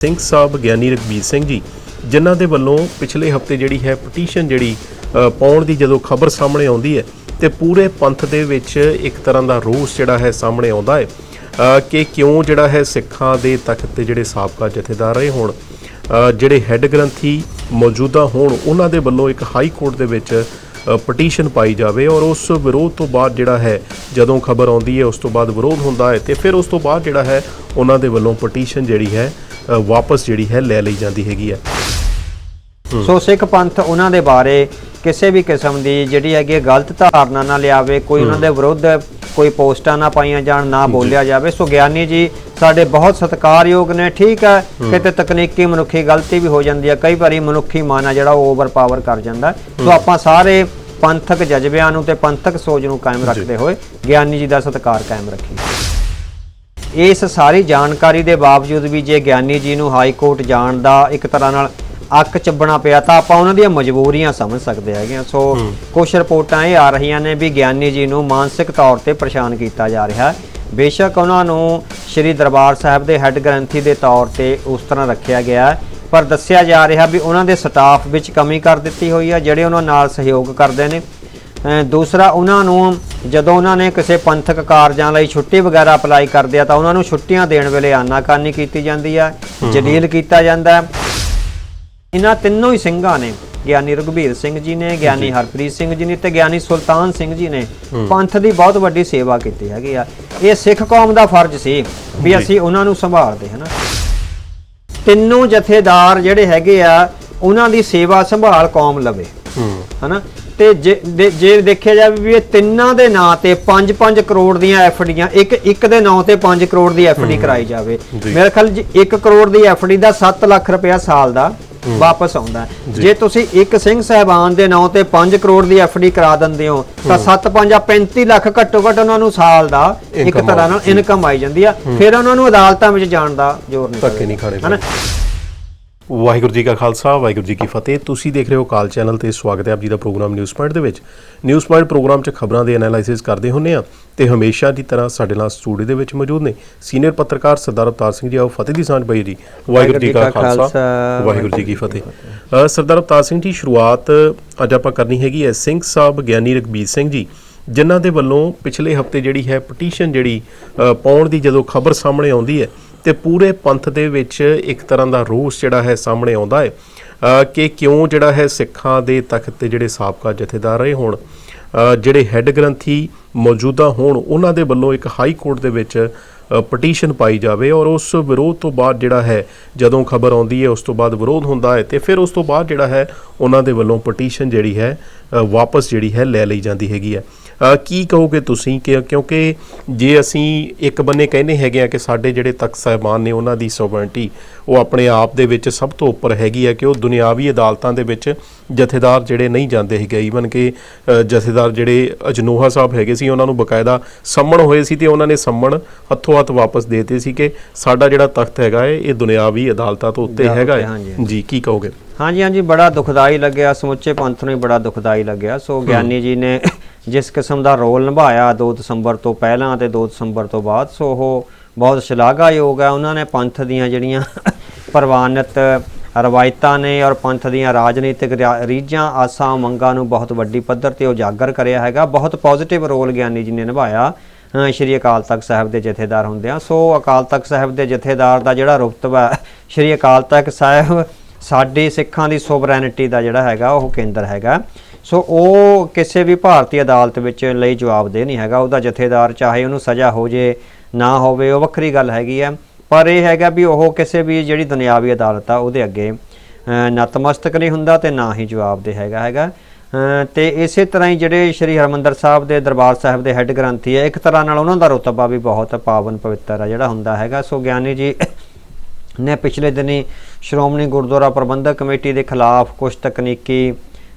ਸਿੰਘ ਸਾਹਿਬ ਗਿਆਨੀ ਰਘਬੀਰ ਸਿੰਘ ਜੀ, ਜਿਨ੍ਹਾਂ ਦੇ ਵੱਲੋਂ ਪਿਛਲੇ ਹਫ਼ਤੇ ਜਿਹੜੀ ਹੈ ਪਟੀਸ਼ਨ ਜਿਹੜੀ ਪਾਉਣ ਦੀ ਜਦੋਂ ਖਬਰ ਸਾਹਮਣੇ ਆਉਂਦੀ ਹੈ, ਤੇ ਪੂਰੇ ਪੰਥ ਦੇ ਵਿੱਚ ਇੱਕ ਤਰ੍ਹਾਂ ਦਾ ਰੋਸ ਜਿਹੜਾ ਹੈ ਸਾਹਮਣੇ ਆਉਂਦਾ ਹੈ। ਕਿ ਕਿਉਂ ਜਿਹੜਾ ਹੈ ਸਿੱਖਾਂ ਦੇ ਤਖਤ ਤੇ ਜਿਹੜੇ ਸਾਬਕਾ ਜਥੇਦਾਰ ਰਹੇ ਹੋਣ ਜਿਹੜੇ ਹੈੱਡ ਗ੍ਰੰਥੀ ਮੌਜੂਦਾ ਹੋਣ, ਉਹਨਾਂ ਦੇ ਵੱਲੋਂ ਇੱਕ ਹਾਈ ਕੋਰਟ ਦੇ ਵਿੱਚ ਪਟੀਸ਼ਨ ਪਾਈ ਜਾਵੇ ਔਰ ਉਸ ਵਿਰੋਧ ਤੋਂ ਬਾਅਦ ਜਿਹੜਾ ਹੈ, ਜਦੋਂ ਖਬਰ ਆਉਂਦੀ ਹੈ ਉਸ ਤੋਂ ਬਾਅਦ ਵਿਰੋਧ ਹੁੰਦਾ ਹੈ, ਤੇ ਫਿਰ ਉਸ ਤੋਂ ਬਾਅਦ ਜਿਹੜਾ ਹੈ ਉਹਨਾਂ ਦੇ ਵੱਲੋਂ ਪਟੀਸ਼ਨ ਜਿਹੜੀ ਹੈ ਅ, ਵਾਪਸ ਜਿਹੜੀ ਹੈ ਲੈ ਲਈ ਜਾਂਦੀ ਹੈਗੀ ਹੈ। ਸੋ ਸਿੱਖ ਪੰਥ ਉਹਨਾਂ ਦੇ ਬਾਰੇ ਕਿਸੇ ਵੀ ਕਿਸਮ ਦੀ ਜਿਹੜੀ ਹੈਗੀ ਹੈ ਗਲਤ ਧਾਰਨਾ ਨਾ ਲਿਆਵੇ ਕੋਈ ਉਹਨਾਂ ਦੇ ਵਿਰੁੱਧ ਕੋਈ ਪੋਸਟਾਂ ਨਾ ਪਾਈਆਂ ਜਾਣ ਨਾ ਬੋਲਿਆ ਜਾਵੇ। ਸੋ ਗਿਆਨੀ ਜੀ ਸਾਡੇ ਬਹੁਤ ਸਤਿਕਾਰਯੋਗ ਨੇ ਠੀਕ ਹੈ? ਕਿਤੇ ਤਕਨੀਕੀ ਮਨੁੱਖੀ ਗਲਤੀ ਵੀ ਹੋ ਜਾਂਦੀ ਹੈ ਕਈ ਵਾਰੀ ਮਨੁੱਖੀ ਮਨ ਆ ਜਿਹੜਾ ਉਹ ਓਵਰਪਾਵਰ ਕਰ ਜਾਂਦਾ ਹੈ। ਸੋ ਆਪਾਂ ਸਾਰੇ ਪੰਥਕ ਜਜ਼ਬਿਆਂ ਨੂੰ ਤੇ ਪੰਥਕ ਸੋਚ ਨੂੰ ਕਾਇਮ ਰੱਖਦੇ ਹੋਏ ਗਿਆਨੀ ਜੀ ਦਾ ਸਤਿਕਾਰ ਕਾਇਮ ਰੱਖੀਏ। ਇਸ ਸਾਰੀ ਜਾਣਕਾਰੀ ਦੇ ਬਾਵਜੂਦ ਵੀ ਜੇ ਗਿਆਨੀ ਜੀ ਨੂੰ ਹਾਈ ਕੋਰਟ ਜਾਣ ਦਾ ਇੱਕ ਤਰ੍ਹਾਂ ਨਾਲ ਅੱਕ ਚੱਬਣਾ ਪਿਆ ਤਾਂ ਆਪਾਂ ਉਹਨਾਂ ਦੀਆਂ ਮਜਬੂਰੀਆਂ ਸਮਝ ਸਕਦੇ ਹੈਗੇ ਹਾਂ। ਸੋ ਕੁਝ ਰਿਪੋਰਟਾਂ ਇਹ ਆ ਰਹੀਆਂ ਨੇ ਵੀ ਗਿਆਨੀ ਜੀ ਨੂੰ ਮਾਨਸਿਕ ਤੌਰ ਤੇ ਪਰੇਸ਼ਾਨ ਕੀਤਾ ਜਾ ਰਿਹਾ ਬੇਸ਼ੱਕ ਉਹਨਾਂ ਨੂੰ ਸ੍ਰੀ ਦਰਬਾਰ ਸਾਹਿਬ ਦੇ ਹੈੱਡ ਗ੍ਰੰਥੀ ਦੇ ਤੌਰ ਤੇ ਉਸ ਤਰ੍ਹਾਂ ਰੱਖਿਆ ਗਿਆ ਪਰ ਦੱਸਿਆ ਜਾ ਰਿਹਾ ਵੀ ਉਹਨਾਂ ਦੇ ਸਟਾਫ ਵਿੱਚ ਕਮੀ ਕਰ ਦਿੱਤੀ ਹੋਈ ਹੈ ਜਿਹੜੇ ਉਹਨਾਂ ਨਾਲ ਸਹਿਯੋਗ ਕਰਦੇ ਨੇ। ਦੂਸਰਾ ਉਹਨਾਂ ਨੂੰ ਜਦੋਂ ਉਹਨਾਂ ਨੇ ਕਿਸੇ ਪੰਥਕ ਕਾਰਜਾਂ ਲਈ ਛੁੱਟੀ ਵਗੈਰਾ ਅਪਲਾਈ ਕਰਦੇ ਆ ਤਾਂ ਉਹਨਾਂ ਨੂੰ ਛੁੱਟੀਆਂ ਦੇਣ ਵੇਲੇ ਆਨਾਕਾਨੀ ਕੀਤੀ ਜਾਂਦੀ ਹੈ ਜਲੀਲ ਕੀਤਾ ਜਾਂਦਾ ਹੈ ਇਹਨਾਂ ਤਿੰਨੋਂ ਹੀ ਸਿੰਘਾਂ ਨੇ ਗਿਆਨੀ ਰਘਬੀਰ ਸਿੰਘ ਜੀ ਨੇ ਗਿਆਨੀ ਹਰਪ੍ਰੀਤ ਸਿੰਘ ਜੀ ਨੇ ਤੇ ਗਿਆਨੀ ਸੁਲਤਾਨ ਸਿੰਘ ਜੀ ਨੇ ਪੰਥ ਦੀ ਬਹੁਤ ਵੱਡੀ ਸੇਵਾ ਕੀਤੀ ਹੈਗੀ ਆ। ਇਹ ਸਿੱਖ ਕੌਮ ਦਾ ਫਰਜ਼ ਸੀ ਵੀ ਅਸੀਂ ਉਹਨਾਂ ਨੂੰ ਸੰਭਾਲਦੇ ਹਨਾ। ਤਿੰਨੋਂ ਜਥੇਦਾਰ ਜਿਹੜੇ ਹੈਗੇ ਆ ਉਹਨਾਂ ਦੀ ਸੇਵਾ ਸੰਭਾਲ ਕੌਮ ਲਵੇ ਹਨਾ। ਤੇ ਜੇ ਜੇ ਦੇਖਿਆ ਜਾਵੇ ਵੀ ਇਹ ਤਿੰਨਾਂ ਦੇ ਨਾਂ ਤੇ 5-5 ਕਰੋੜ ਦੀਆਂ ਐਫਡੀਆਂ ਇੱਕ ਇੱਕ ਦੇ ਨਾਂ ਤੇ 5 ਕਰੋੜ ਦੀ ਐਫਡੀ ਕਰਾਈ ਜਾਵੇ। ਜੀ। ਮੇਰੇ ਖਿਆਲ 1 ਕਰੋੜ ਦੀ ਐਫਡੀ ਦਾ 7 ਲੱਖ ਰੁਪਇਆ ਸਾਲ ਦਾ ਵਾਪਸ ਆਉਂਦਾ। ਜੇ। ਤੁਸੀਂ ਇੱਕ ਸਿੰਘ ਸਹਿਬਾਨ ਦੇ ਨਾਂ ਤੇ 5 ਕਰੋੜ ਦੀ ਐਫਡੀ ਕਰਾ ਦਿੰਦੇ ਹੋ ਤਾਂ 7 5 35 ਲੱਖ ਘੱਟੋ ਘੱਟ ਉਹਨਾਂ ਨੂੰ ਸਾਲ ਦਾ ਇੱਕ ਤਰ੍ਹਾਂ ਨਾਲ। ਇਨਕਮ ਆਈ ਜਾਂਦੀ ਆ। ਫਿਰ ਉਹਨਾਂ ਨੂੰ ਅਦਾਲਤਾਂ ਵਿੱਚ ਜਾਣ ਦਾ ਜ਼ੋਰ ਨਹੀਂ ਧੱਕੇ ਨਹੀਂ ਖਾਣੇ ਹਨਾ? ਵਾਹਿਗੁਰੂ ਜੀ ਕਾ ਖਾਲਸਾ ਵਾਹਿਗੁਰੂ ਜੀ ਕੀ ਫਤਿਹ। ਤੁਸੀਂ ਦੇਖ ਰਹੇ ਹੋ ਕਾਲ ਚੈਨਲ ਤੇ ਸਵਾਗਤ ਹੈ ਆਪ ਜੀ ਦਾ ਪ੍ਰੋਗਰਾਮ ਨਿਊਜ਼ ਪੁਆਇੰਟ ਦੇ ਵਿੱਚ। ਨਿਊਜ਼ ਪੁਆਇੰਟ ਪ੍ਰੋਗਰਾਮ 'ਚ ਖਬਰਾਂ ਦੇ ਐਨਾਲਾਈਸਿਸ ਕਰਦੇ ਹੁੰਨੇ ਆ ਤੇ ਹਮੇਸ਼ਾ ਦੀ ਤਰ੍ਹਾਂ ਸਾਡੇ ਨਾਲ ਸਟੂਡੀਓ ਦੇ ਵਿੱਚ ਮੌਜੂਦ ਨੇ ਸੀਨੀਅਰ ਪੱਤਰਕਾਰ ਸਰਦਾਰ ਅਵਤਾਰ ਸਿੰਘ ਜੀ। ਆਓ ਫਤਿਹ ਦੀ ਸਾਂਝ ਬਾਈ ਜੀ। ਵਾਹਿਗੁਰੂ ਜੀ ਕਾ ਖਾਲਸਾ ਵਾਹਿਗੁਰੂ ਜੀ ਕੀ ਫਤਿਹ। ਸਰਦਾਰ ਅਵਤਾਰ ਸਿੰਘ ਜੀ ਸ਼ੁਰੂਆਤ ਅੱਜ ਆਪਾਂ ਕਰਨੀ ਹੈਗੀ ਹੈ ਸਿੰਘ ਸਾਹਿਬ ਗਿਆਨੀ ਰਘਬੀਰ ਸਿੰਘ ਜੀ ਜਿਨ੍ਹਾਂ ਦੇ ਵੱਲੋਂ ਪਿਛਲੇ ਹਫ਼ਤੇ ਜਿਹੜੀ ਹੈ ਪਟੀਸ਼ਨ ਜਿਹੜੀ ਪਾਉਣ ਦੀ ਜਦੋਂ ਖਬਰ ਸਾਹਮਣੇ ਆਉਂਦੀ ਹੈ ਤੇ ਪੂਰੇ ਪੰਥ ਦੇ ਵਿੱਚ ਇੱਕ ਤਰ੍ਹਾਂ ਦਾ ਰੋਸ ਜਿਹੜਾ ਹੈ ਸਾਹਮਣੇ ਆਉਂਦਾ ਹੈ। ਕਿ ਕਿਉਂ ਜਿਹੜਾ ਹੈ ਸਿੱਖਾਂ ਦੇ ਤਖਤ ਤੇ ਜਿਹੜੇ ਸਾਬਕਾ ਜਥੇਦਾਰ ਰਹੇ ਹੋਣ ਜਿਹੜੇ ਹੈੱਡ ਗ੍ਰੰਥੀ ਮੌਜੂਦਾ ਹੋਣ, ਉਹਨਾਂ ਦੇ ਵੱਲੋਂ ਇੱਕ ਹਾਈ ਕੋਰਟ ਦੇ ਵਿੱਚ ਪਟੀਸ਼ਨ ਪਾਈ ਜਾਵੇ ਔਰ ਉਸ ਵਿਰੋਧ ਤੋਂ ਬਾਅਦ ਜਿਹੜਾ ਹੈ, ਜਦੋਂ ਖਬਰ ਆਉਂਦੀ ਹੈ ਉਸ ਤੋਂ ਬਾਅਦ ਵਿਰੋਧ ਹੁੰਦਾ ਹੈ ਤੇ ਫਿਰ ਉਸ ਤੋਂ ਬਾਅਦ ਜਿਹੜਾ ਹੈ ਉਹਨਾਂ ਦੇ ਵੱਲੋਂ ਪਟੀਸ਼ਨ ਜਿਹੜੀ ਹੈ ਵਾਪਸ ਜਿਹੜੀ ਹੈ ਲੈ ਲਈ ਜਾਂਦੀ ਹੈਗੀ ਹੈ। ਕੀ ਕਹੋਗੇ ਤੁਸੀਂ ਕਿ ਕਿਉਂਕਿ ਜੇ ਅਸੀਂ ਇੱਕ ਬੰਨੇ ਕਹਿੰਦੇ ਹੈਗੇ ਆ ਕਿ ਸਾਡੇ ਜਿਹੜੇ ਤਖਤ ਸਾਹਿਬਾਨ ਨੇ ਉਹਨਾਂ ਦੀ ਸੋਵਰਨਟੀ ਉਹ ਆਪਣੇ ਆਪ ਦੇ ਵਿੱਚ ਸਭ ਤੋਂ ਉੱਪਰ ਹੈਗੀ ਹੈ ਕਿ ਉਹ ਦੁਨਿਆਵੀ ਅਦਾਲਤਾਂ ਦੇ ਵਿੱਚ ਜਥੇਦਾਰ ਜਿਹੜੇ ਨਹੀਂ ਜਾਂਦੇ ਹੈਗੇ। ਈਵਨ ਕਿ ਜਥੇਦਾਰ ਜਿਹੜੇ ਅਜਨੋਹਾ ਸਾਹਿਬ ਹੈਗੇ ਸੀ ਉਹਨਾਂ ਨੂੰ ਬਕਾਇਦਾ ਸੰਮਣ ਹੋਏ ਸੀ ਤੇ ਉਹਨਾਂ ਨੇ ਸੰਮਣ ਹੱਥੋਂ ਹੱਥ ਵਾਪਸ ਦੇਤੇ ਸੀ ਕਿ ਸਾਡਾ ਜਿਹੜਾ ਤਖਤ ਹੈਗਾ ਇਹ ਦੁਨਿਆਵੀ ਅਦਾਲਤਾਂ ਤੋਂ ਉੱਤੇ ਹੈਗਾ। ਜੀ ਕੀ ਕਹੋਗੇ? ਹਾਂਜੀ ਹਾਂਜੀ ਬੜਾ ਦੁਖਦਾਈ ਲੱਗਿਆ। ਸਮੁੱਚੇ ਪੰਥ ਨੂੰ ਬੜਾ ਦੁਖਦਾਈ ਲੱਗਿਆ। ਸੋ ਗਿਆਨੀ ਜੀ ਨੇ ਜਿਸ ਕਿਸਮ ਦਾ ਰੋਲ ਨਿਭਾਇਆ 2 ਦਸੰਬਰ ਤੋਂ ਪਹਿਲਾਂ ਤੇ 2 ਦਸੰਬਰ ਤੋਂ ਬਾਅਦ ਸੋ ਉਹ ਬਹੁਤ ਸ਼ਲਾਘਾਯੋਗ ਹੈ। ਉਹਨਾਂ ਨੇ ਪੰਥ ਦੀਆਂ ਜਿਹੜੀਆਂ ਪ੍ਰਵਾਨਿਤ ਰਵਾਇਤਾਂ ਨੇ ਔਰ ਪੰਥ ਦੀਆਂ ਰਾਜਨੀਤਿਕ ਰੀਝਾਂ ਆਸਾਂ ਮੰਗਾਂ ਨੂੰ ਬਹੁਤ ਵੱਡੀ ਪੱਧਰ ਤੇ ਉਜਾਗਰ ਕਰਿਆ ਹੈਗਾ। ਬਹੁਤ ਪੋਜ਼ਿਟਿਵ ਰੋਲ ਗਿਆਨੀ ਜੀ ਨੇ ਨਿਭਾਇਆ ਸ਼੍ਰੀ ਅਕਾਲ ਤਖਤ ਸਾਹਿਬ ਦੇ ਜਥੇਦਾਰ ਹੁੰਦਿਆਂ। ਸੋ ਅਕਾਲ ਤਖਤ ਸਾਹਿਬ ਦੇ ਜਥੇਦਾਰ ਦਾ ਜਿਹੜਾ ਰੁਤਬਾ ਸ਼੍ਰੀ ਅਕਾਲ ਤਖਤ ਸਾਹਿਬ ਸਾਡੀ ਸਿੱਖਾਂ ਦੀ ਸੋਵਰੈਨਿਟੀ ਦਾ ਜਿਹੜਾ ਹੈਗਾ ਉਹ ਕੇਂਦਰ ਹੈਗਾ। ਸੋ ਉਹ ਕਿਸੇ ਵੀ ਭਾਰਤੀ ਅਦਾਲਤ ਵਿੱਚ ਲਈ ਜਵਾਬਦੇਹ ਨਹੀਂ ਹੈਗਾ। ਉਹਦਾ ਜਥੇਦਾਰ ਚਾਹੇ ਉਹਨੂੰ ਸਜ਼ਾ ਹੋ ਜੇ ਨਾ ਹੋਵੇ ਉਹ ਵੱਖਰੀ ਗੱਲ ਹੈਗੀ ਆ ਪਰ ਇਹ ਹੈਗਾ ਵੀ ਉਹ ਕਿਸੇ ਵੀ ਜਿਹੜੀ ਦੁਨਿਆਵੀ ਅਦਾਲਤ ਆ ਉਹਦੇ ਅੱਗੇ ਨਤਮਸਤਕ ਨਹੀਂ ਹੁੰਦਾ ਤੇ ਨਾ ਹੀ ਜਵਾਬਦੇਹ ਹੈਗਾ ਹੈਗਾ। ਅ, ਤੇ ਇਸੇ ਤਰ੍ਹਾਂ ਹੀ ਜਿਹੜੇ ਸ਼੍ਰੀ ਹਰਮੰਦਰ ਸਾਹਿਬ ਦੇ ਦਰਬਾਰ ਸਾਹਿਬ ਦੇ ਹੈੱਡ ਗ੍ਰੰਥੀ ਹੈ ਇੱਕ ਤਰ੍ਹਾਂ ਨਾਲ ਉਹਨਾਂ ਦਾ ਰੁਤਬਾ ਵੀ ਬਹੁਤ ਪਾਵਨ ਪਵਿੱਤਰ ਆ ਜਿਹੜਾ ਹੁੰਦਾ ਹੈਗਾ। ਸੋ ਗਿਆਨੀ ਜੀ ਨੇ ਪਿਛਲੇ ਦਿਨੀ ਸ਼੍ਰੋਮਣੀ ਗੁਰਦੁਆਰਾ ਪ੍ਰਬੰਧਕ ਕਮੇਟੀ ਦੇ ਖਿਲਾਫ ਕੁਝ ਤਕਨੀਕੀ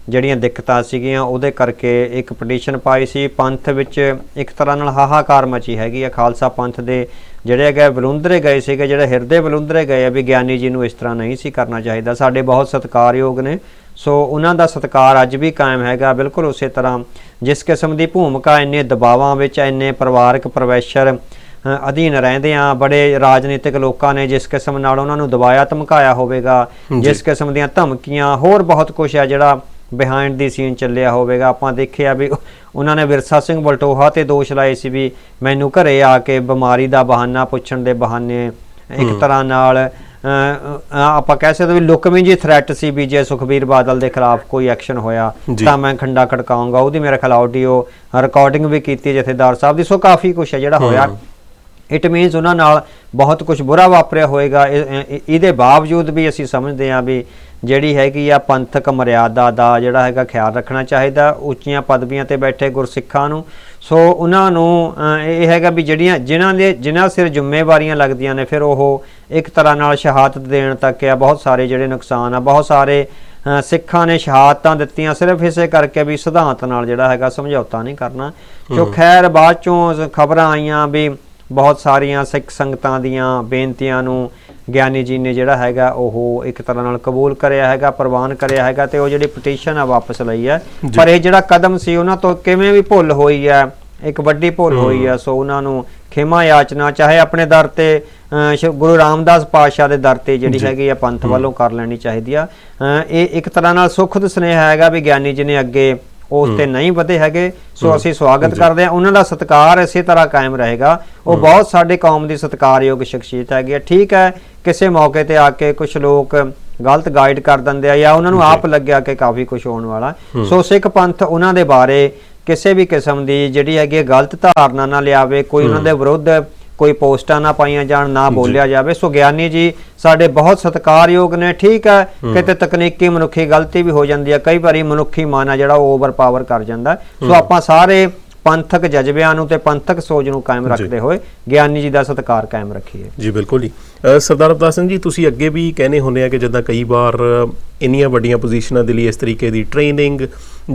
ਜਿਹੜੀਆਂ ਦਿੱਕਤਾਂ ਸੀਗੀਆਂ, ਉਹਦੇ ਕਰਕੇ ਇੱਕ ਪਟੀਸ਼ਨ ਪਾਈ ਸੀ। ਪੰਥ ਵਿੱਚ ਇੱਕ ਤਰ੍ਹਾਂ ਨਾਲ ਹਾਹਾਕਾਰ ਮਚੀ ਹੈਗੀ ਆ। ਖਾਲਸਾ ਪੰਥ ਦੇ ਜਿਹੜੇ ਹੈਗੇ ਬਲੁੰਦਰੇ ਗਏ ਸੀਗੇ, ਜਿਹੜੇ ਹਿਰਦੇ ਬਲੁੰਦਰੇ ਗਏ ਆ ਵੀ ਗਿਆਨੀ ਜੀ ਨੂੰ ਇਸ ਤਰ੍ਹਾਂ ਨਹੀਂ ਸੀ ਕਰਨਾ ਚਾਹੀਦਾ। ਸਾਡੇ ਬਹੁਤ ਸਤਿਕਾਰਯੋਗ ਨੇ। ਸੋ ਉਹਨਾਂ ਦਾ ਸਤਿਕਾਰ ਅੱਜ ਵੀ ਕਾਇਮ ਹੈਗਾ ਬਿਲਕੁਲ ਉਸੇ ਤਰ੍ਹਾਂ। ਜਿਸ ਕਿਸਮ ਦੀ ਭੂਮਿਕਾ ਇੰਨੇ ਦਬਾਵਾਂ ਵਿੱਚ, ਇੰਨੇ ਪਰਿਵਾਰਕ ਪ੍ਰੈਸ਼ਰ ਅਧੀਨ ਰਹਿੰਦੇ ਆ ਬੜੇ ਰਾਜਨੀਤਿਕ ਲੋਕਾਂ ਨੇ ਜਿਸ ਕਿਸਮ ਨਾਲ ਉਹਨਾਂ ਨੂੰ ਦਬਾਇਆ ਧਮਕਾਇਆ ਹੋਵੇਗਾ ਜਿਸ ਕਿਸਮ ਦੀਆਂ ਧਮਕੀਆਂ ਹੋਰ ਬਹੁਤ ਕੁਝ ਆ ਜਿਹੜਾ ਬਿਹਾਈਂਡ ਦੀ ਸੀਨ ਚੱਲਿਆ ਹੋਵੇਗਾ। ਆਪਾਂ ਦੇਖਿਆ ਵੀ ਉਹਨਾਂ ਨੇ ਵਿਰਸਾ ਸਿੰਘ ਬਲਟੋਹਾ ਤੇ ਦੋਸ਼ ਲਾਏ ਸੀ ਵੀ ਮੈਨੂੰ ਘਰੇ ਆ ਕੇ ਬਿਮਾਰੀ ਦਾ ਬਹਾਨਾ ਪੁੱਛਣ ਦੇ ਬਹਾਨੇ ਇੱਕ ਤਰ੍ਹਾਂ ਨਾਲ ਆਪਾਂ ਕਹਿ ਸਕਦੇ ਵੀ ਲੁਕਵੀਂ ਜੀ ਥ੍ਰੈਟ ਸੀ ਵੀ ਜੇ ਸੁਖਬੀਰ ਬਾਦਲ ਦੇ ਖਿਲਾਫ ਕੋਈ ਐਕਸ਼ਨ ਹੋਇਆ। ਤਾਂ ਮੈਂ ਖੰਡਾ ਖੜਕਾਉਂਗਾ। ਉਹਦੀ ਮੇਰੇ ਖਿਲਾਫ ਆਡੀਓ ਰਿਕਾਰਡਿੰਗ ਵੀ ਕੀਤੀ ਜਥੇਦਾਰ ਸਾਹਿਬ ਦੀ ਸੋ ਕਾਫੀ ਕੁਝ ਹੈ ਜਿਹੜਾ ਹੋਇਆ। ਇਟ ਮੀਨਸ ਉਹਨਾਂ ਨਾਲ ਬਹੁਤ ਕੁਝ ਬੁਰਾ ਵਾਪਰਿਆ ਹੋਏਗਾ। ਇਹ- ਇਹ- ਇਹਦੇ ਬਾਵਜੂਦ ਵੀ ਅਸੀਂ ਸਮਝਦੇ ਹਾਂ ਵੀ ਜਿਹੜੀ ਹੈਗੀ ਆ ਪੰਥਕ ਮਰਿਆਦਾ ਦਾ ਜਿਹੜਾ ਹੈਗਾ ਖਿਆਲ ਰੱਖਣਾ ਚਾਹੀਦਾ ਉੱਚੀਆਂ ਪਦਵੀਆਂ ਤੇ ਬੈਠੇ ਗੁਰਸਿੱਖਾਂ ਨੂੰ। ਸੋ ਉਹਨਾਂ ਨੂੰ ਇਹ ਹੈਗਾ ਵੀ ਜਿਹੜੀਆਂ ਜਿਨ੍ਹਾਂ ਦੇ ਜਿਨ੍ਹਾਂ ਸਿਰ ਜ਼ਿੰਮੇਵਾਰੀਆਂ ਲੱਗਦੀਆਂ ਨੇ ਫਿਰ ਉਹ ਇੱਕ ਤਰ੍ਹਾਂ ਨਾਲ ਸ਼ਹਾਦਤ ਦੇਣ ਤੱਕ ਆ। ਬਹੁਤ ਸਾਰੇ ਜਿਹੜੇ ਨੁਕਸਾਨ ਆ ਬਹੁਤ ਸਾਰੇ ਸਿੱਖਾਂ ਨੇ ਸ਼ਹਾਦਤਾਂ ਦਿੱਤੀਆਂ ਸਿਰਫ ਇਸੇ ਕਰਕੇ ਵੀ ਸਿਧਾਂਤ ਨਾਲ ਜਿਹੜਾ ਹੈਗਾ ਸਮਝੌਤਾ ਨਹੀਂ ਕਰਨਾ। ਜੋ ਖੈਰ ਬਾਅਦ ਚੋਂ ਖਬਰਾਂ ਆਈਆਂ ਵੀ ਬਹੁਤ ਸਾਰੀਆਂ ਸਿੱਖ ਸੰਗਤਾਂ ਦੀਆਂ ਬੇਨਤੀਆਂ ਨੂੰ ਗਿਆਨੀ ਜੀ ਨੇ ਜਿਹੜਾ ਹੈਗਾ ਉਹ ਇੱਕ ਤਰ੍ਹਾਂ ਨਾਲ ਕਬੂਲ ਕਰਿਆ ਹੈਗਾ ਪ੍ਰਵਾਨ ਕਰਿਆ ਹੈਗਾ ਤੇ ਉਹ ਜਿਹੜੀ ਪਟੀਸ਼ਨ ਆ ਵਾਪਸ ਲਈ ਹੈ। ਪਰ ਇਹ ਜਿਹੜਾ ਕਦਮ ਸੀ ਉਹਨਾਂ ਤੋਂ ਕਿਵੇਂ ਵੀ ਭੁੱਲ ਹੋਈ ਹੈ ਇੱਕ ਵੱਡੀ ਭੁੱਲ ਹੋਈ ਹੈ ਸੋ ਉਹਨਾਂ ਨੂੰ ਖਿਮਾ ਯਾਚਨਾ ਚਾਹੇ ਆਪਣੇ ਦਰ ਤੇ ਗੁਰੂ ਰਾਮਦਾਸ ਪਾਤਸ਼ਾਹ ਦੇ ਦਰ ਤੇ ਜਿਹੜੀ ਹੈਗੀ ਆ ਪੰਥ ਵੱਲੋਂ ਕਰ ਲੈਣੀ ਚਾਹੀਦੀ ਆ। ਇਹ ਇੱਕ ਤਰ੍ਹਾਂ ਨਾਲ ਸੁਖਦ ਸੁਨੇਹਾ ਹੈਗਾ ਵੀ ਗਿਆਨੀ ਜੀ ਨੇ ਅੱਗੇ ਉਸ ਤੇ ਨਹੀਂ ਵਧੇ ਹੈਗੇ ਸੋ ਅਸੀਂ ਸਵਾਗਤ ਕਰਦੇ ਹਾਂ। ਉਹਨਾਂ ਦਾ ਸਤਿਕਾਰ ਇਸੇ ਤਰ੍ਹਾਂ ਕਾਇਮ ਰਹੇਗਾ। ਉਹ ਬਹੁਤ ਸਾਡੇ ਕੌਮ ਦੀ ਸਤਿਕਾਰਯੋਗ ਸ਼ਖਸੀਅਤ ਹੈਗੀ ਹੈ। ਠੀਕ ਹੈ ਕਿਸੇ ਮੌਕੇ ਤੇ ਆ ਕੇ ਕੁਝ ਲੋਕ ਗਲਤ ਗਾਈਡ ਕਰ ਦਿੰਦੇ ਆ ਜਾਂ ਉਹਨਾਂ ਨੂੰ ਆਪ ਲੱਗਿਆ ਕਿ ਕਾਫੀ ਕੁਝ ਹੋਣ ਵਾਲਾ। ਸੋ ਸਿੱਖ ਪੰਥ ਉਹਨਾਂ ਦੇ ਬਾਰੇ ਕਿਸੇ ਵੀ ਕਿਸਮ ਦੀ ਜਿਹੜੀ ਹੈਗੀ ਗਲਤ ਧਾਰਨਾ ਨਾ ਲਿਆਵੇ ਕੋਈ ਉਹਨਾਂ ਦੇ ਵਿਰੁੱਧ ਕੋਈ ਪੋਸਟਾਂ ਨਾ ਪਾਈਆਂ ਜਾਣ ਨਾ ਬੋਲਿਆ ਜਾਵੇ। ਸੋ ਗਿਆਨੀ ਜੀ ਸਾਡੇ ਬਹੁਤ ਸਤਿਕਾਰਯੋਗ ਨੇ ਠੀਕ ਹੈ? ਕਿਤੇ ਤਕਨੀਕੀ ਮਨੁੱਖੀ ਗਲਤੀ ਵੀ ਹੋ ਜਾਂਦੀ ਹੈ। ਕਈ ਵਾਰੀ ਮਨੁੱਖੀ ਮਨ ਜਿਹੜਾ ਉਹ ਓਵਰਪਾਵਰ ਕਰ ਜਾਂਦਾ। ਸੋ ਆਪਾਂ ਸਾਰੇ ਪੰਥਕ ਜਜ਼ਬਿਆਂ ਨੂੰ ਤੇ ਪੰਥਕ ਸੋਚ ਨੂੰ ਕਾਇਮ ਰੱਖਦੇ ਹੋਏ ਗਿਆਨੀ ਜੀ ਦਾ ਸਤਿਕਾਰ ਕਾਇਮ ਰੱਖੀਏ। ਜੀ ਬਿਲਕੁਲ ਜੀ। ਅ, ਸਰਦਾਰ ਅਵਤਾਰ ਸਿੰਘ ਜੀ ਤੁਸੀਂ ਅੱਗੇ ਵੀ ਕਹਿੰਦੇ ਹੁੰਦੇ ਆ ਕਿ ਜਿੱਦਾਂ ਕਈ ਵਾਰ ਇੰਨੀਆਂ ਵੱਡੀਆਂ ਪੋਜੀਸ਼ਨਾਂ ਦੇ ਲਈ ਇਸ ਤਰੀਕੇ ਦੀ ਟ੍ਰੇਨਿੰਗ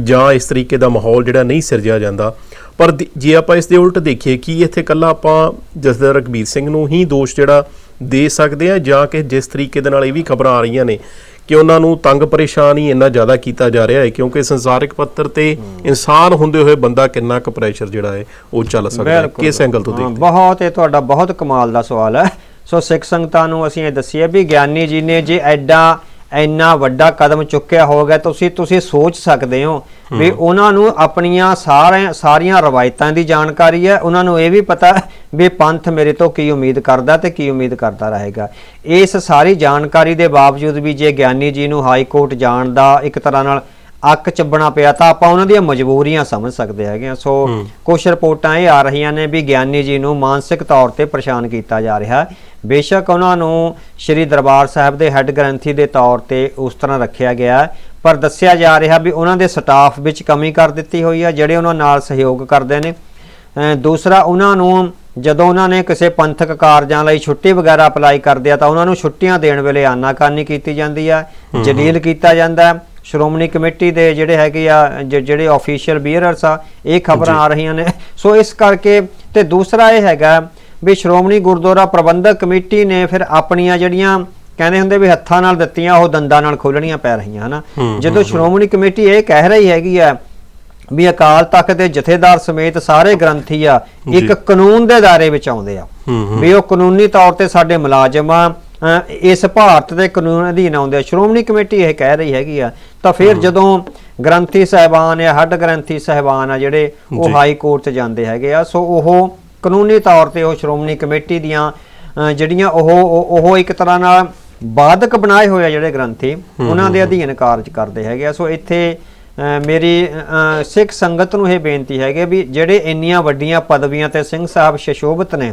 ਜਾਂ ਇਸ ਤਰੀਕੇ ਦਾ ਮਾਹੌਲ ਜਿਹੜਾ ਨਹੀਂ ਸਿਰਜਿਆ ਜਾਂਦਾ। ਪਰ ਜੇ ਆਪਾਂ ਇਸ ਦੇ ਉਲਟ ਦੇਖੀਏ ਕਿ ਇੱਥੇ ਕੱਲਾ ਆਪਾਂ ਜਸਦਰ ਰਘਬੀਰ ਸਿੰਘ ਨੂੰ ਹੀ ਦੋਸ਼ ਜਿਹੜਾ ਦੇ ਸਕਦੇ ਆ ਜਾਂ ਕਿ ਜਿਸ ਤਰੀਕੇ ਦੇ ਨਾਲ ਇਹ ਵੀ ਖਬਰਾਂ ਆ ਰਹੀਆਂ ਨੇ ਕਿ ਉਹਨਾਂ ਨੂੰ ਤੰਗ ਪਰੇਸ਼ਾਨ ਹੀ ਇੰਨਾ ਜ਼ਿਆਦਾ ਕੀਤਾ ਜਾ ਰਿਹਾ ਹੈ ਕਿਉਂਕਿ ਸੰਸਾਰਿਕ ਪੱਤਰ ਤੇ ਇਨਸਾਨ ਹੁੰਦੇ ਹੋਏ ਬੰਦਾ ਕਿੰਨਾ ਕੁ ਪ੍ਰੈਸ਼ਰ ਜਿਹੜਾ ਹੈ ਉਹ ਚੱਲ ਸਕਦਾ ਹੈ ਕਿਸ ਐਂਗਲ ਤੋਂ ਹਾਂ, ਦੇਖਦੇ ਬਹੁਤ ਇਹ ਤੁਹਾਡਾ ਬਹੁਤ ਕਮਾਲ ਦਾ ਸਵਾਲ ਹੈ। ਸੋ ਸਿੱਖ ਸੰਗਤਾਂ ਨੂੰ ਅਸੀਂ ਇਹ ਦੱਸੀਏ ਵੀ ਗਿਆਨੀ ਜੀ ਨੇ ਜੇ ਐਡਾ ਇੰਨਾ ਵੱਡਾ ਕਦਮ ਚੁੱਕਿਆ ਹੋਗਾ ਤੁਸੀਂ ਤੁਸੀਂ ਸੋਚ ਸਕਦੇ ਹੋ ਵੀ ਉਹਨਾਂ ਨੂੰ ਆਪਣੀਆਂ ਸਾਰੇ ਸਾਰੀਆਂ ਰਵਾਇਤਾਂ ਦੀ ਜਾਣਕਾਰੀ ਹੈ। ਉਹਨਾਂ ਨੂੰ ਇਹ ਵੀ ਪਤਾ ਵੀ ਪੰਥ ਮੇਰੇ ਤੋਂ ਕੀ ਉਮੀਦ ਕਰਦਾ ਤੇ ਕੀ ਉਮੀਦ ਕਰਦਾ ਰਹੇਗਾ। ਇਸ ਸਾਰੀ ਜਾਣਕਾਰੀ ਦੇ ਬਾਵਜੂਦ ਵੀ ਜੇ ਗਿਆਨੀ ਜੀ ਨੂੰ ਹਾਈ ਕੋਰਟ ਜਾਣ ਦਾ ਇੱਕ ਤਰ੍ਹਾਂ ਨਾਲ ਅੱਕ ਚੱਬਣਾ ਪਿਆ ਤਾਂ ਆਪਾਂ ਉਹਨਾਂ ਦੀਆਂ ਮਜਬੂਰੀਆਂ ਸਮਝ ਸਕਦੇ ਹੈਗੇ ਸੋ ਕੁਝ ਰਿਪੋਰਟਾਂ ਇਹ ਆ ਰਹੀਆਂ ਨੇ ਵੀ ਗਿਆਨੀ ਜੀ ਨੂੰ ਮਾਨਸਿਕ ਤੌਰ ਤੇ ਪਰੇਸ਼ਾਨ ਕੀਤਾ ਜਾ ਰਿਹਾ ਬੇਸ਼ੱਕ ਉਹਨਾਂ ਨੂੰ ਸ੍ਰੀ ਦਰਬਾਰ ਸਾਹਿਬ ਦੇ ਹੈੱਡ ਗ੍ਰੰਥੀ ਦੇ ਤੌਰ ਤੇ ਉਸ ਤਰ੍ਹਾਂ ਰੱਖਿਆ ਗਿਆ ਹੈ, ਪਰ ਦੱਸਿਆ ਜਾ ਰਿਹਾ ਵੀ ਉਹਨਾਂ ਦੇ ਸਟਾਫ ਵਿੱਚ ਕਮੀ ਕਰ ਦਿੱਤੀ ਹੋਈ ਹੈ ਜਿਹੜੇ ਉਹਨਾਂ ਨਾਲ ਸਹਿਯੋਗ ਕਰਦੇ ਨੇ। ਦੂਸਰਾ ਉਹਨਾਂ ਨੂੰ ਜਦੋਂ ਉਹਨਾਂ ਨੇ ਕਿਸੇ ਪੰਥਕ ਕਾਰਜਾਂ ਲਈ ਛੁੱਟੀ ਵਗੈਰਾ ਅਪਲਾਈ ਕਰਦੇ ਆ ਤਾਂ ਉਹਨਾਂ ਨੂੰ ਛੁੱਟੀਆਂ ਦੇਣ ਵੇਲੇ ਆਨਾਕਾਨੀ ਕੀਤੀ ਜਾਂਦੀ ਆ ਜਲੀਲ ਕੀਤਾ ਜਾਂਦਾ। ਸ਼੍ਰੋਮਣੀ ਕਮੇਟੀ ਦੇ ਜਿਹੜੇ ਹੈਗੇ ਆ ਜਿਹੜੇ ਆਫੀਸ਼ੀਅਲ ਬੀਅਰਰਸ ਆ ਇਹ ਖਬਰਾਂ ਆ ਰਹੀਆਂ ਨੇ। ਸੋ ਇਸ ਕਰਕੇ ਤੇ ਦੂਸਰਾ ਇਹ ਹੈਗਾ ਵੀ ਸ਼੍ਰੋਮਣੀ ਗੁਰਦੁਆਰਾ ਪ੍ਰਬੰਧਕ ਕਮੇਟੀ ਨੇ ਫਿਰ ਆਪਣੀਆਂ ਜਿਹੜੀਆਂ ਕਹਿੰਦੇ ਹੁੰਦੇ ਵੀ ਹੱਥਾਂ ਨਾਲ ਦਿੱਤੀਆਂ ਉਹ ਦੰਦਾਂ ਨਾਲ ਖੋਲਣੀਆਂ ਪੈ ਰਹੀਆਂ ਹਨਾ? ਜਦੋਂ ਸ਼੍ਰੋਮਣੀ ਕਮੇਟੀ ਇਹ ਕਹਿ ਰਹੀ ਹੈਗੀ ਆ ਵੀ ਅਕਾਲ ਤਖਤ ਦੇ ਜਥੇਦਾਰ ਸਮੇਤ ਸਾਰੇ ਗ੍ਰੰਥੀ ਆ ਇੱਕ ਕਾਨੂੰਨ ਦੇ ਦਾਇਰੇ ਵਿੱਚ ਆਉਂਦੇ ਆ। ਵੀ ਉਹ ਕਾਨੂੰਨੀ ਤੌਰ ਤੇ ਸਾਡੇ ਮੁਲਾਜ਼ਮ ਆ ਇਸ ਭਾਰਤ ਦੇ ਕਾਨੂੰਨ ਅਧੀਨ ਆਉਂਦੇ ਆ। ਸ਼੍ਰੋਮਣੀ ਕਮੇਟੀ ਇਹ ਕਹਿ ਰਹੀ ਹੈਗੀ ਆ ਤਾਂ ਫਿਰ ਜਦੋਂ ਗ੍ਰੰਥੀ ਸਹਿਬਾਨ ਜਾਂ ਹੱਡ ਗ੍ਰੰਥੀ ਸਹਿਬਾਨ ਆ ਜਿਹੜੇ ਉਹ ਹਾਈ ਕੋਰਟ 'ਚ ਜਾਂਦੇ ਹੈਗੇ ਆ ਸੋ ਉਹ ਕਾਨੂੰਨੀ ਤੌਰ ਤੇ ਉਹ ਸ਼੍ਰੋਮਣੀ ਕਮੇਟੀ ਦੀਆਂ ਜਿਹੜੀਆਂ ਉਹ ਉਹ ਇੱਕ ਤਰ੍ਹਾਂ ਨਾਲ ਬਾਧਕ ਬਣਾਏ ਹੋਏ ਆ ਜਿਹੜੇ ਗ੍ਰੰਥੀ ਉਹਨਾਂ ਦੇ ਅਧੀਨ ਕਾਰਜ ਕਰਦੇ ਹੈਗੇ ਆ। ਸੋ ਇੱਥੇ ਮੇਰੀ ਸਿੱਖ ਸੰਗਤ ਨੂੰ ਇਹ ਬੇਨਤੀ ਹੈਗੀ ਵੀ ਜਿਹੜੇ ਇੰਨੀਆਂ ਵੱਡੀਆਂ ਪਦਵੀਆਂ ਤੇ ਸਿੰਘ ਸਾਹਿਬ ਸ਼ਸ਼ੋਭਤ ਨੇ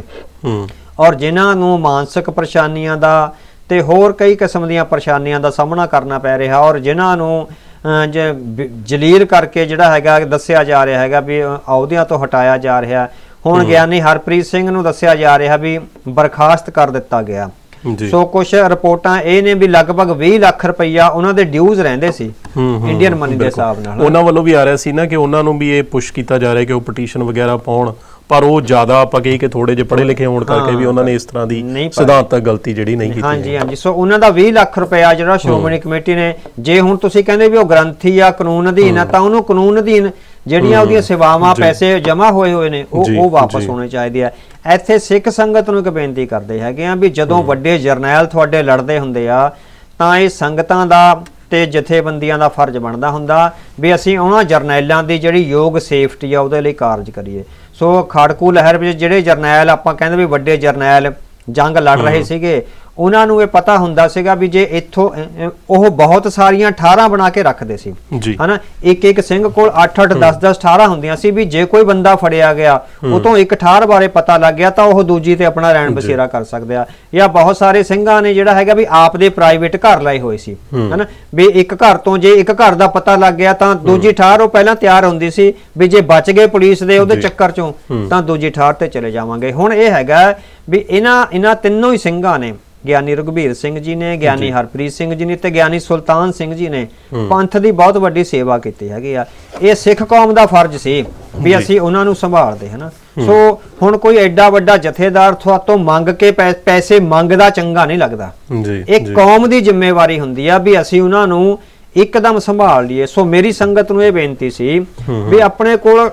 ਔਰ ਜਿਨ੍ਹਾਂ ਨੂੰ ਮਾਨਸਿਕ ਪਰੇਸ਼ਾਨੀਆਂ ਦਾ ਤੇ ਹੋਰ ਕਈ ਕਿਸਮ ਦੀਆਂ ਪਰੇਸ਼ਾਨੀਆਂ ਦਾ ਸਾਹਮਣਾ ਕਰਨਾ ਪੈ ਰਿਹਾ ਔਰ ਜਿਨ੍ਹਾਂ ਨੂੰ ਜਲੀਲ ਕਰਕੇ ਜਿਹੜਾ ਹੈਗਾ ਦੱਸਿਆ ਜਾ ਰਿਹਾ ਹੈਗਾ ਵੀ ਅਹੁਦਿਆਂ ਤੋਂ ਹਟਾਇਆ ਜਾ ਰਿਹਾ। ਹੁਣ ਗਿਆਨੀ ਹਰਪ੍ਰੀਤ ਸਿੰਘ ਨੂੰ ਦੱਸਿਆ ਜਾ ਰਿਹਾ ਵੀ ਬਰਖਾਸਤ ਕਰ ਦਿੱਤਾ ਗਿਆ। ਸੋ ਕੁਝ ਰਿਪੋਰਟਾਂ ਇਹ ਨੇ ਵੀ ਲਗਭਗ 20 ਲੱਖ ਰੁਪਈਆ ਉਹਨਾਂ ਦੇ ਡਿਊਜ਼ ਰਹਿੰਦੇ ਸੀ ਇੰਡੀਅਨ ਮਨੀ ਦੇ ਹਿਸਾਬ ਨਾਲ। ਉਹਨਾਂ ਵੱਲੋਂ ਵੀ ਆ ਰਿਹਾ ਸੀ ਨਾ ਕਿ ਉਹਨਾਂ ਨੂੰ ਵੀ ਇਹ ਪੁਸ਼ ਕੀਤਾ ਜਾ ਰਿਹਾ ਕਿ ਉਹ ਪਟੀਸ਼ਨ ਵਗੈਰਾ ਪਾਉਣ ਪਰ ਉਹ ਜ਼ਿਆਦਾ ਆਪਾਂ ਕਹੀ ਕਿ ਥੋੜੇ ਜਿਹੇ ਪੜ੍ਹੇ ਲਿਖੇ ਹੋਣ ਕਰਕੇ ਵੀ ਉਹਨਾਂ ਨੇ ਇਸ ਤਰ੍ਹਾਂ ਦੀ। ਸਿਧਾਂਤਕ ਗਲਤੀ ਜਿਹੜੀ ਨਹੀਂ ਕੀਤੀ ਹਾਂਜੀ ਹਾਂਜੀ। ਸੋ ਉਹਨਾਂ ਦਾ 20 ਲੱਖ ਰੁਪਇਆ ਜਿਹੜਾ ਸ਼੍ਰੋਮਣੀ ਕਮੇਟੀ ਨੇ ਜੇ ਹੁਣ ਤੁਸੀਂ ਕਹਿੰਦੇ ਵੀ ਉਹ ਗ੍ਰੰਥੀ ਆ ਕਾਨੂੰਨ ਅਧੀਨ ਆ ਤਾਂ ਉਹਨੂੰ ਕਾਨੂੰਨ ਅਧੀਨ ਜਿਹੜੀਆਂ ਉਹਦੀਆਂ ਸੇਵਾਵਾਂ। ਪੈਸੇ ਜਮ੍ਹਾਂ ਹੋਏ ਹੋਏ ਨੇ ਉਹ ਉਹ ਵਾਪਸ। ਹੋਣੇ ਚਾਹੀਦੇ ਆ। ਇੱਥੇ ਸਿੱਖ ਸੰਗਤ ਨੂੰ ਇੱਕ ਬੇਨਤੀ ਕਰਦੇ ਹੈਗੇ ਆ ਵੀ ਜਦੋਂ ਵੱਡੇ ਜਰਨੈਲ ਤੁਹਾਡੇ ਲੜਦੇ ਹੁੰਦੇ ਆ ਤਾਂ ਇਹ ਸੰਗਤਾਂ ਦਾ ਤੇ ਜਥੇਬੰਦੀਆਂ ਦਾ ਫਰਜ਼ ਬਣਦਾ ਹੁੰਦਾ ਵੀ ਅਸੀਂ ਉਹਨਾਂ ਜਰਨੈਲਾਂ ਦੀ ਜਿਹੜੀ ਯੋਗ ਸੇਫਟੀ ਆ ਉਹਦੇ ਲਈ ਕਾਰਜ ਕਰੀਏ। ਸੋ ਖੜਕੂ ਲਹਿਰ ਵਿੱਚ ਜਿਹੜੇ ਜਰਨੈਲ ਆਪਾਂ ਕਹਿੰਦੇ ਵੀ ਵੱਡੇ ਜਰਨੈਲ ਜੰਗ ਲੜ ਰਹੇ ਸੀਗੇ ਉਹਨਾਂ ਨੂੰ ਇਹ ਪਤਾ ਹੁੰਦਾ ਸੀਗਾ ਵੀ ਜੇ ਇੱਥੋਂ ਉਹ ਬਹੁਤ ਸਾਰੀਆਂ ਠਾਰਾਂ ਬਣਾ ਕੇ ਰੱਖਦੇ ਸੀ। ਹਨਾ? ਇੱਕ ਇੱਕ ਸਿੰਘ ਕੋਲ 8 8 10 10 18 ਹੁੰਦੀਆਂ ਸੀ ਵੀ ਜੇ ਕੋਈ ਬੰਦਾ ਫੜਿਆ ਗਿਆ ਉਹ ਤੋਂ ਇੱਕ ਠਾਰ ਬਾਰੇ ਪਤਾ ਲੱਗ ਗਿਆ ਤਾਂ ਉਹ ਦੂਜੀ ਤੇ ਆਪਣਾ ਰਹਿਣ ਬਸੇਰਾ ਕਰ ਸਕਦਾ ਆ। ਜਾਂ ਬਹੁਤ ਸਾਰੇ ਸਿੰਘਾਂ ਨੇ ਜਿਹੜਾ ਹੈਗਾ ਵੀ ਆਪ ਦੇ ਪ੍ਰਾਈਵੇਟ ਘਰ ਲਾਏ ਹੋਏ ਸੀ। ਹਨਾ? ਵੀ ਇੱਕ ਘਰ ਤੋਂ ਜੇ ਇੱਕ ਘਰ ਦਾ ਪਤਾ ਲੱਗ ਗਿਆ ਤਾਂ ਦੂਜੀ ਠਾਰ ਉਹ ਪਹਿਲਾਂ ਤਿਆਰ ਹੁੰਦੀ ਸੀ ਵੀ ਜੇ ਬਚ ਗਏ ਪੁਲਿਸ ਦੇ ਉਹਦੇ। ਚੱਕਰ ਚੋਂ ਤਾਂ ਦੂਜੀ ਠਾਰ ਤੇ ਚਲੇ ਜਾਵਾਂਗੇ। ਹੁਣ ਇਹ ਹੈਗਾ ਵੀ ਇਹਨਾਂ ਇਹਨਾਂ ਤਿੰਨੋਂ ਹੀ ਸਿੰਘਾਂ ਨੇ ਗਿਆਨੀ ਰਘਬੀਰ ਸਿੰਘ ਜੀ ਨੇ ਗਿਆਨੀ ਹਰਪ੍ਰੀਤ ਸਿੰਘ ਜੀ ਨੇ ਤੇ ਗਿਆਨੀ ਸੁਲਤਾਨ ਸਿੰਘ ਜੀ ਨੇ ਪੰਥ ਦੀ ਬਹੁਤ ਵੱਡੀ ਸੇਵਾ ਕੀਤੀ ਹੈਗੀ ਆ। ਇਹ ਸਿੱਖ ਕੌਮ ਦਾ ਫਰਜ਼ ਸੀ ਵੀ ਅਸੀਂ ਉਹਨਾਂ ਨੂੰ ਸੰਭਾਲਦੇ ਹਨਾ। ਸੋ ਹੁਣ ਕੋਈ ਐਡਾ ਵੱਡਾ ਜਥੇਦਾਰ ਤੋਂ ਮੰਗ ਕੇ ਪੈਸੇ ਮੰਗਦਾ ਚੰਗਾ ਨਹੀਂ ਲੱਗਦਾ। ਜੀ ਜੀ। ਕੌਮ ਦੀ ਜ਼ਿੰਮੇਵਾਰੀ ਹੁੰਦੀ ਆ ਵੀ ਅਸੀਂ ਉਹਨਾਂ ਨੂੰ ਇੱਕਦਮ ਸੰਭਾਲ ਲਈਏ। ਸੋ ਮੇਰੀ ਸੰਗਤ ਨੂੰ ਇਹ ਬੇਨਤੀ ਸੀ ਵੀ ਆਪਣੇ ਕੋਲ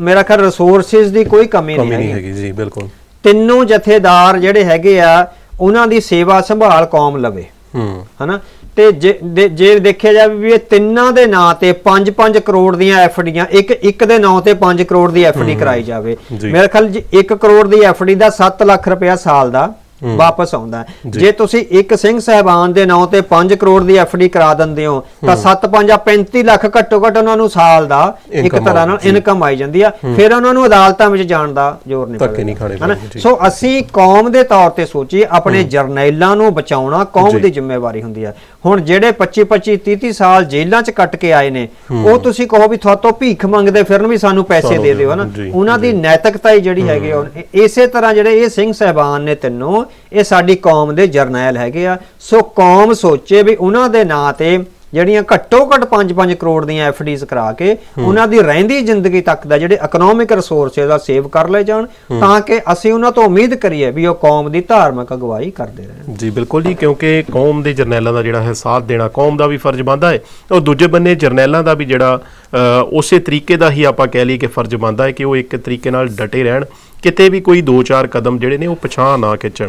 ਮੇਰਾ ਖਿਆਲ ਰਿਸੋਰਸਿਸ ਦੀ ਕੋਈ ਕਮੀ ਨਹੀਂ ਹੈਗੀ। ਜੀ ਬਿਲਕੁਲ। ਤਿੰਨੋਂ ਜਥੇਦਾਰ ਜਿਹੜੇ ਹੈਗੇ ਆ ਉਹਨਾਂ ਦੀ ਸੇਵਾ ਸੰਭਾਲ ਕੌਮ ਲਵੇ। ਹੂੰ। ਹਨਾ? ਤੇ ਜੇ ਜੇ ਦੇਖਿਆ ਜਾਵੇ ਵੀ ਇਹ ਤਿੰਨਾਂ ਦੇ ਨਾਂ ਤੇ 5-5 ਕਰੋੜ ਦੀਆਂ ਐਫਡੀਆਂ ਇੱਕ ਇੱਕ ਦੇ ਨਾਂ ਤੇ 5 ਕਰੋੜ ਦੀ ਐਫਡੀ ਕਰਾਈ ਜਾਵੇ। ਮੇਰੇ ਖਿਆਲ ਜੀ 1 ਕਰੋੜ ਦੀ ਐਫਡੀ ਦਾ 7 ਲੱਖ ਰੁਪਇਆ ਸਾਲ ਦਾ। ਵਾਪਸ ਆਉਂਦਾ। ਜੇ। ਤੁਸੀਂ ਇੱਕ ਸਿੰਘ ਸਹਿਬਾਨ ਦੇ ਨਾਂ ਤੇ 5 ਕਰੋੜ ਦੀ ਐਫਡੀ ਕਰਾ ਦਿੰਦੇ ਹੋ ਤਾਂ 7 5 35 ਲੱਖ ਘੱਟੋ ਘੱਟ ਉਹਨਾਂ ਨੂੰ ਸਾਲ ਦਾ ਇੱਕ ਤਰ੍ਹਾਂ ਨਾਲ ਇਨਕਮ ਆਈ ਜਾਂਦੀ ਆ। ਫਿਰ ਉਹਨਾਂ ਨੂੰ ਅਦਾਲਤਾਂ ਵਿੱਚ ਜਾਣ ਦਾ ਜ਼ੋਰ ਨਹੀਂ? ਪੈਂਦੇ। ਸੋ ਅਸੀਂ ਕੌਮ ਦੇ ਤੌਰ ਤੇ ਸੋਚੀਏ ਆਪਣੇ ਜਰਨੈਲਾਂ ਨੂੰ ਬਚਾਉਣਾ ਕੌਮ। ਦੀ ਜ਼ਿੰਮੇਵਾਰੀ ਹੁੰਦੀ ਹੈ ਹੁਣ ਜਿਹੜੇ 25 25 30 30 ਸਾਲ ਜੇਲ੍ਹਾਂ 'ਚ ਕੱਟ ਕੇ ਆਏ ਨੇ ਉਹ ਤੁਸੀਂ ਕਹੋ ਵੀ ਤੁਹਾਤੋਂ ਭੀਖ ਮੰਗਦੇ ਫਿਰਨ ਵੀ ਸਾਨੂੰ ਪੈਸੇ ਦੇ ਦਿਓ ਹਨਾ? ਉਹਨਾਂ ਦੀ ਨੈਤਿਕਤਾ ਹੀ ਜਿਹੜੀ ਹੈਗੀ ਆ, ਉਹ- ਇਸੇ ਤਰ੍ਹਾਂ ਜਿਹੜੇ ਇਹ ਸਿੰਘ ਸਹਿਬਾਨ ਨੇ ਤਿੰਨੋਂ ਇਹ ਸਾਡੀ ਕੌਮ ਦੇ ਜਰਨੈਲ ਹੈਗੇ ਆ। ਸੋ ਕੌਮ ਸੋਚੇ ਵੀ ਉਹਨਾਂ ਦੇ ਨਾਂ ਤੇ ਜਿਹੜੀਆਂ ਘੱਟੋ ਘੱਟ 5-5 ਕਰੋੜ ਦੀਆਂ ਐਫਡੀਜ਼ ਕਰਾ ਕੇ ਉਹਨਾਂ ਦੀ ਰਹਿੰਦੀ ਜ਼ਿੰਦਗੀ ਤੱਕ ਦਾ ਜਿਹੜੇ ਇਕਨੋਮਿਕ ਰਿਸੋਰਸਸ ਆ ਸੇਵ ਕਰ ਲਏ ਜਾਣ ਤਾਂ ਕਿ ਅਸੀਂ ਉਹਨਾਂ ਤੋਂ ਉਮੀਦ ਕਰੀਏ ਵੀ ਉਹ ਕੌਮ ਦੀ ਧਾਰਮਿਕ ਅਗਵਾਈ ਕਰਦੇ ਰਹਿਣ। ਜੀ ਬਿਲਕੁਲ ਜੀ ਕਿਉਂਕਿ ਕੌਮ ਦੇ ਜਰਨੈਲਾਂ ਦਾ ਜਿਹੜਾ ਹੈ ਸਾਥ ਦੇਣਾ ਕੌਮ ਦਾ ਵੀ ਫਰਜ਼ ਬਣਦਾ ਹੈ। ਉਹ ਦੂਜੇ ਬੰਨੇ ਜਰਨੈਲਾਂ ਦਾ ਵੀ ਜਿਹੜਾ ਉਸੇ ਤਰੀਕੇ ਦਾ ਹੀ ਆਪਾਂ ਕਹਿ ਲਈਏ ਕਿ ਫਰਜ਼ ਬਣਦਾ ਹੈ ਕਿ ਉਹ ਇੱਕ ਤਰੀਕੇ ਨਾਲ ਡਟੇ ਰਹਿਣ। ਕਿਤੇ ਵੀ ਕੋਈ 2-4 ਕਦਮ ਜਿਹੜੇ ਨੇ ਉਹ ਪਛਾਣ ਨਾ ਖਿੱਚਣ।